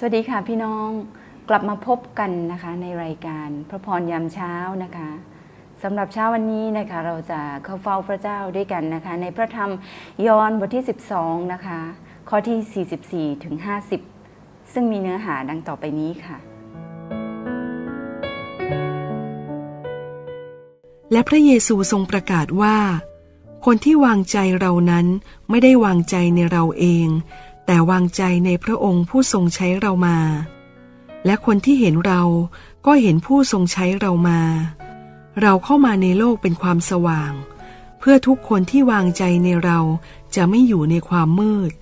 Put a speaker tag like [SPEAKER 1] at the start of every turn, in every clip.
[SPEAKER 1] สวัสดีค่ะพี่น้องกลับมาพบกันนะคะในรายการพระพรยามเช้านะคะสำหรับเช้าวันนี้นะคะเราจะเข้าเฝ้าพระเจ้าด้วยกันนะคะ ในพระธรรมยอห์นบทที่ 12 นะคะ ข้อที่ 44ถึง50 ซึ่งมีเนื้อหาดังต่อไปนี้ค่ะ
[SPEAKER 2] และพระเยซูทรงประกาศว่า คนที่วางใจเรานั้นไม่ได้วางใจในเราเอง แต่วางใจในพระองค์ผู้ทรงใช้เรามา และคนที่เห็นเราก็เห็นผู้ทรงใช้เรามา เราเข้ามาในโลกเป็นความสว่าง เพื่อทุกคนที่วางใจในเราจะไม่อยู่ในความมืด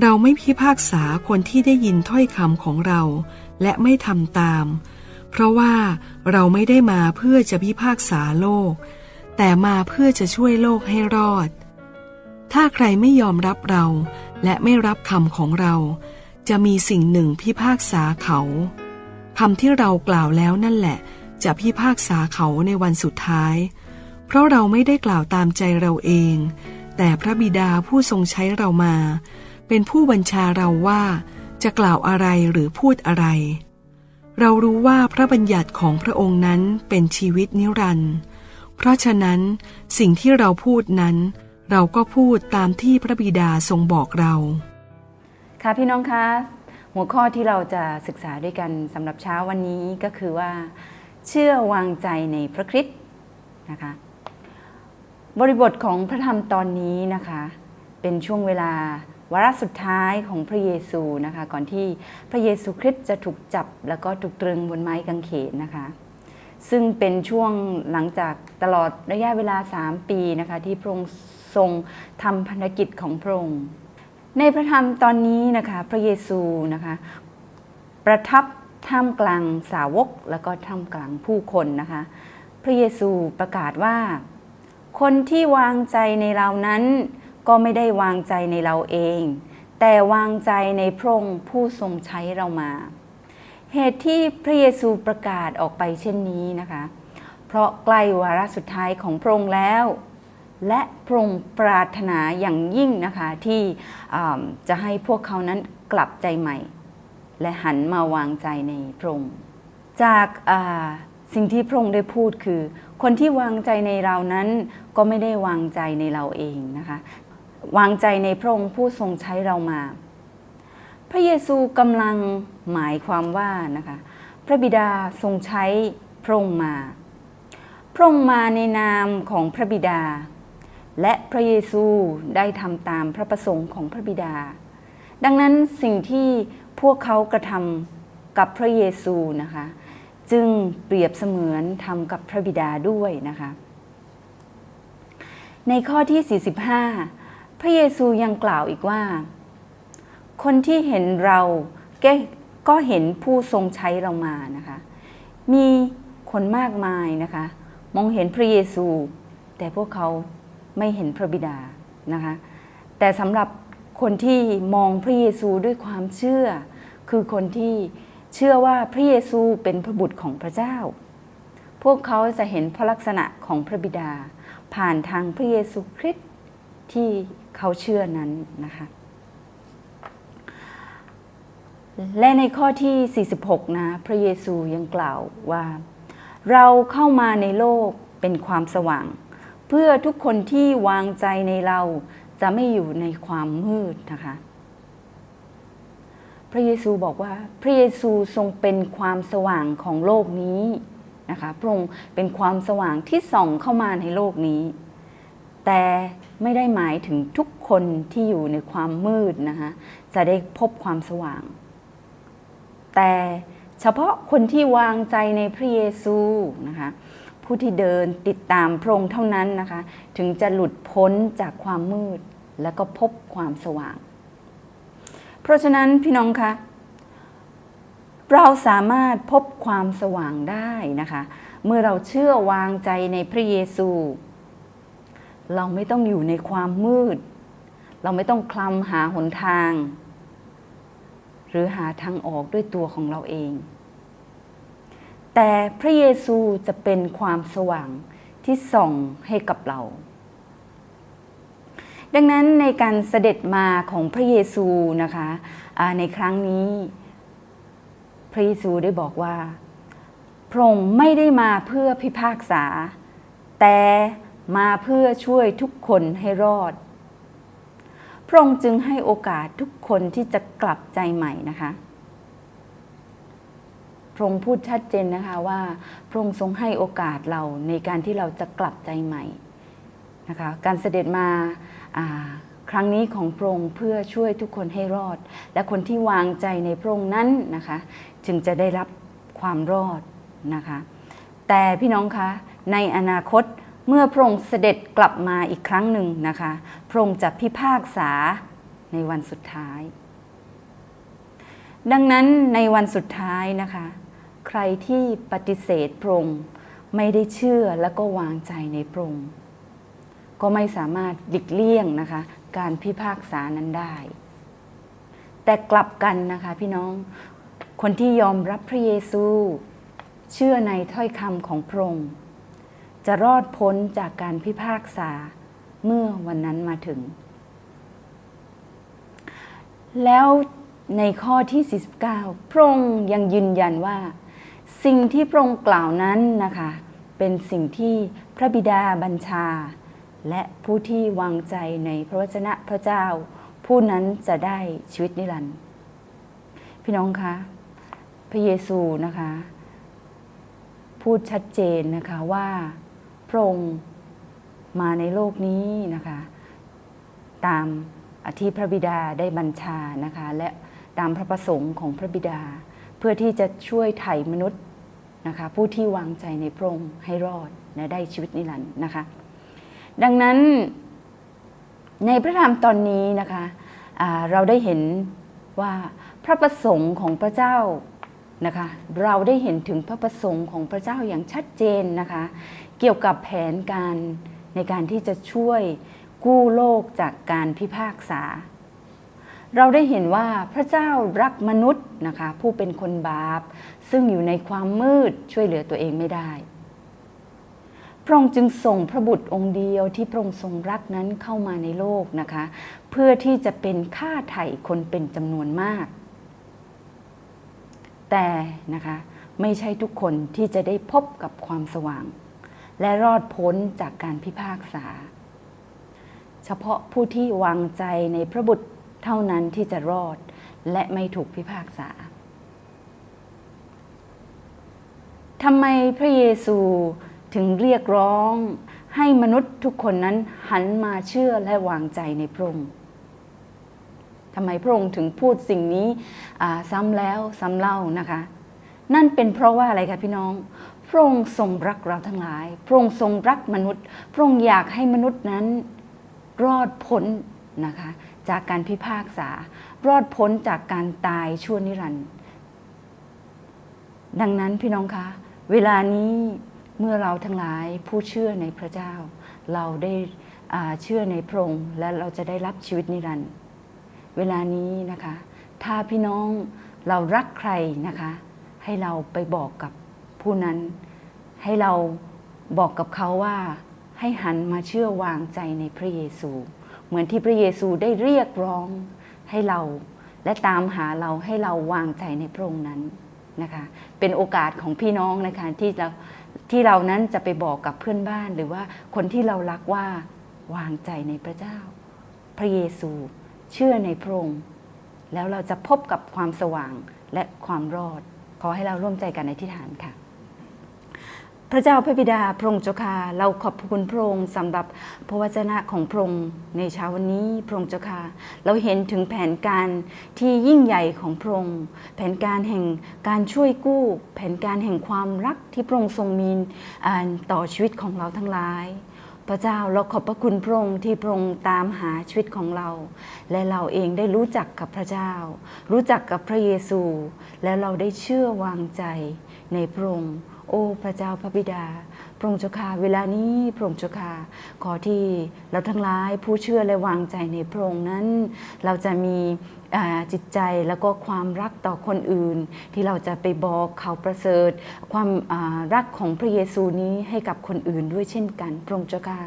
[SPEAKER 2] เราไม่พิพากษาคนที่ได้ยินถ้อยคำของเรา และไม่ทำตาม เพราะว่าเราไม่ได้มาเพื่อจะพิพากษาโลก แต่มาเพื่อจะช่วยโลกให้รอด ถ้าใครไม่ยอมรับเรา และไม่รับคำของเรา จะมีสิ่งหนึ่งพิพากษาเขาคำที่เรากล่าวแล้วนั่นแหละ จะพิพากษาเขาในวันสุดท้าย เพราะเราไม่ได้กล่าวตามใจเราเอง แต่พระบิดาผู้ทรงใช้เรามา เป็นผู้บัญชาเราว่าจะกล่าวอะไรหรือพูดอะไร เรารู้ว่าพระบัญญัติของพระองค์นั้นเป็นชีวิตนิรันดร์เพราะฉะนั้นสิ่งที่เราพูดนั้น เราก็พูดตามที่พระบิดาทรงบอกเรา
[SPEAKER 1] ค่ะพี่น้องคะ หัวข้อที่เราจะศึกษาด้วยกันสำหรับเช้าวันนี้ก็คือว่า เชื่อวางใจในพระคริสต์นะคะ บริบทของพระธรรมตอนนี้นะคะ เป็นช่วงเวลาวาระสุดท้ายของพระเยซูนะคะ ก่อนที่พระเยซูคริสต์จะถูกจับแล้วก็ถูกตรึงบนไม้กางเขนนะคะ ซึ่งเป็นช่วงหลังจากตลอดระยะเวลา 3 ปีนะคะ ที่พระองค์ ทรงทำพันธกิจของพระองค์ ในพระธรรมตอนนี้นะคะพระเยซูนะคะประทับท่ามกลางสาวกแล้วก็ท่ามกลางผู้คนนะคะพระเยซูประกาศว่า คนที่วางใจในเรานั้นก็ไม่ได้วางใจในเราเอง แต่วางใจในพระองค์ผู้ทรงใช้เรามา เหตุที่พระเยซูประกาศออกไปเช่นนี้นะคะ เพราะใกล้วาระสุดท้ายของพระองค์แล้ว และพระองค์ปรารถนาอย่างยิ่งนะคะที่จะให้พวกเขานั้นกลับใจใหม่ และหันมาวางใจในพระองค์จากสิ่งที่พระองค์ได้พูดคือ คนที่วางใจในเรานั้นก็ไม่ได้วางใจในเราเองนะคะวางใจในพระองค์ผู้ทรงใช้เรามา พระเยซูกำลังหมายความว่านะคะพระบิดาทรงใช้พระองค์มา พระองค์มาในนามของพระบิดา และพระเยซูได้ทำตามพระประสงค์ของพระบิดา ดังนั้นสิ่งที่พวกเขากระทำกับพระเยซูนะคะ จึงเปรียบเสมือนทำกับพระบิดาด้วยนะคะ ในข้อที่ 45 พระเยซูยังกล่าวอีกว่า คนที่เห็นเราแกก็เห็นผู้ทรงใช้เรามานะคะ มีคนมากมายนะคะ มองเห็นพระเยซู แต่พวกเขา ไม่เห็นพระบิดานะคะ แต่สำหรับคนที่มองพระเยซูด้วยความเชื่อ คือคนที่เชื่อว่าพระเยซูเป็นพระบุตรของพระเจ้า พวกเขาจะเห็นพระลักษณะของพระบิดา ผ่านทางพระเยซูคริสต์ที่เขาเชื่อนั้นนะคะและในข้อที่ 46 นะ พระเยซูยังกล่าวว่า เราเข้ามาในโลกเป็นความสว่าง เพื่อทุกคนที่วางใจในเราจะไม่อยู่ในความมืดนะคะ พระเยซูบอกว่า พระเยซูทรงเป็นความสว่างของโลกนี้นะคะพระองค์เป็นความสว่างที่ส่องเข้ามาในโลกนี้ แต่ไม่ได้หมายถึงทุกคนที่อยู่ในความมืดนะคะจะได้พบความสว่าง แต่เฉพาะคนที่วางใจในพระเยซูนะคะ ผู้ที่เดินติดตามพระองค์เท่านั้นนะคะ ถึงจะหลุดพ้นจากความมืด แล้วก็พบความสว่าง เพราะฉะนั้นพี่น้องคะเราสามารถพบความสว่างได้นะคะ เมื่อเราเชื่อวางใจในพระเยซู เราไม่ต้องอยู่ในความมืด เราไม่ต้องคลำหาหนทาง หรือหาทางออกด้วยตัวของเราเอง แต่พระเยซูจะเป็นความสว่างที่ส่องให้กับเรา ดังนั้นในการเสด็จมาของพระเยซูนะคะในครั้งนี้ พระเยซูได้บอกว่า พระองค์ไม่ได้มาเพื่อพิพากษา แต่มาเพื่อช่วยทุกคนให้รอด พระองค์จึงให้โอกาสทุกคนที่จะกลับใจใหม่นะคะ พระองค์พูดชัดเจนนะคะว่าพระองค์ทรงให้โอกาสเราในการที่เราจะกลับใจใหม่นะคะการเสด็จมาครั้งนี้ของพระองค์เพื่อช่วยทุกคนให้รอด และคนที่วางใจในพระองค์นั้นนะคะจึงจะได้รับความรอดนะคะแต่พี่น้องคะในอนาคตเมื่อพระองค์เสด็จกลับมาอีกครั้งหนึ่งนะคะพระองค์จะพิพากษาในวันสุดท้าย ดังนั้นในวันสุดท้ายนะคะ ใครที่ปฏิเสธพระองค์ไม่ได้เชื่อและก็วางใจในพระองค์ก็ไม่สามารถหลีกเลี่ยงนะคะ การพิพากษานั้นได้ แต่กลับกันนะคะพี่น้อง คนที่ยอมรับพระเยซู เชื่อในถ้อยคำของพระองค์จะรอดพ้นจากการพิพากษาเมื่อวันนั้นมาถึง แล้วในข้อที่ 49 พระองค์ยังยืนยันว่า สิ่งที่พระองค์กล่าวนั้นนะคะเป็นสิ่งที่พระบิดาบัญชา และผู้ที่วางใจในพระวจนะพระเจ้า ผู้นั้นจะได้ชีวิตนิรันดร์พี่น้องคะพระเยซูนะคะ พูดชัดเจนนะคะว่าพระองค์มาในโลกนี้นะคะ ตามที่พระบิดาได้บัญชานะคะ และตามพระประสงค์ของพระบิดา เพื่อที่จะช่วยไถ่มนุษย์นะคะผู้ที่วางใจในพระองค์ให้รอดและได้ชีวิตนิรันดร์นะคะ ดังนั้นในพระธรรมตอนนี้นะคะเราได้เห็นว่าพระประสงค์ของพระเจ้านะคะเราได้เห็นถึงพระประสงค์ของพระเจ้าอย่างชัดเจนนะคะเกี่ยวกับแผนการในการที่จะช่วยกู้โลกจากการพิพากษา เราได้เห็นว่าพระเจ้ารักมนุษย์นะคะผู้เป็นคนบาป ซึ่งอยู่ในความมืดช่วยเหลือตัวเองไม่ได้ พระองค์จึงส่งพระบุตรองค์เดียวที่พระองค์ทรงรักนั้นเข้ามาในโลกนะคะ เพื่อที่จะเป็นค่าไถ่คนเป็นจำนวนมาก แต่นะคะไม่ใช่ทุกคนที่จะได้พบกับความสว่าง และรอดพ้นจากการพิพากษา เฉพาะผู้ที่วางใจในพระบุตร เท่านั้นที่จะรอดและไม่ถูกพิพากษาทำไมพระเยซูถึงเรียกร้องให้มนุษย์ทุกคนนั้นหันมาเชื่อและวางใจในพระองค์ทำไมพระองค์ถึงพูดสิ่งนี้ซ้ำแล้วซ้ำเล่านะคะ นั่นเป็นเพราะว่าอะไรคะพี่น้อง พระองค์ทรงรักเราทั้งหลาย พระองค์ทรงรักมนุษย์ พระองค์อยากให้มนุษย์นั้น รอดพ้น นะคะจากการพิพากษา รอดพ้นจากการตายชั่วนิรันดร์ดังนั้นพี่น้องคะ เวลานี้เมื่อเราทั้งหลายผู้เชื่อในพระเจ้า เราได้เชื่อในพระองค์และเราจะได้รับชีวิตนิรันดร์เวลานี้นะคะ ถ้าพี่น้องเรารักใครนะคะ ให้เราไปบอกกับผู้นั้น ให้เราบอกกับเขาว่าให้หันมาเชื่อวางใจในพระเยซู เหมือนที่พระเยซูได้เรียกร้องให้เรา และตามหาเราให้เราวางใจในพระองค์นั้นนะคะเป็นโอกาสของพี่น้องนะคะที่เราที่เรานั้นจะไปบอกกับเพื่อนบ้านหรือว่าคนที่เรารักว่าวางใจในพระเจ้า พระเยซูเชื่อในพระองค์แล้วเราจะพบกับความสว่างและความรอด ขอให้เราร่วมใจกันในที่ฐานค่ะ พระเจ้าพระบิดาพระองค์เจ้าค่ะเราขอบคุณพระองค์สำหรับพระวจนะของพระองค์ในเช้าวันนี้พระองค์เจ้าค่ะเราเห็นถึงแผนการที่ยิ่งใหญ่ของพระองค์แผนการแห่งการช่วยกู้ แผนการแห่งความรักที่พระองค์ทรงมีต่อชีวิตของเราทั้งหลายพระเจ้าเราขอบพระคุณพระองค์ที่พระองค์ตามหาชีวิตของเรา และเราเองได้รู้จักกับพระเจ้า รู้จักกับพระเยซู และเราได้เชื่อวางใจในพระองค์ โอ้พระเจ้าพระบิดา พระองค์เจ้าค่ะเวลานี้พระองค์เจ้าค่ะขอที่เราทั้งหลายผู้เชื่อและวางใจในพระองค์นั้น เราจะมี จิตใจแล้วก็ความรักต่อคนอื่น ที่เราจะไปบอกเขาประเสริฐ ความรักของพระเยซูนี้ให้กับคนอื่นด้วยเช่นกันพระองค์เจ้าค่ะ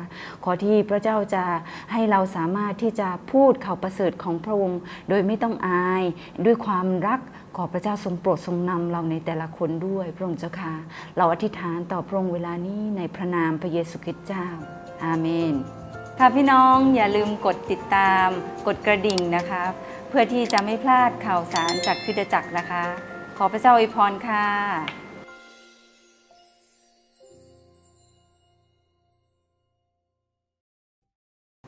[SPEAKER 1] ขอที่พระเจ้าจะให้เราสามารถที่จะพูดข่าวประเสริฐของพระองค์ โดยไม่ต้องอาย ด้วยความรักขอพระเจ้าทรงโปรดทรงนำเราในแต่ละคนด้วยพระองค์เจ้าค่ะเราอธิษฐานต่อพระองค์เวลานี้ในพระนามพระเยซูคริสต์เจ้า อาเมนค่ะพี่น้องอย่าลืมกดติดตามกดกระดิ่งนะคะ เพื่อที่จะไม่พลาดข่าวสารจากคริสตจักรนะคะ ขอพระเจ้าอวยพรค่ะ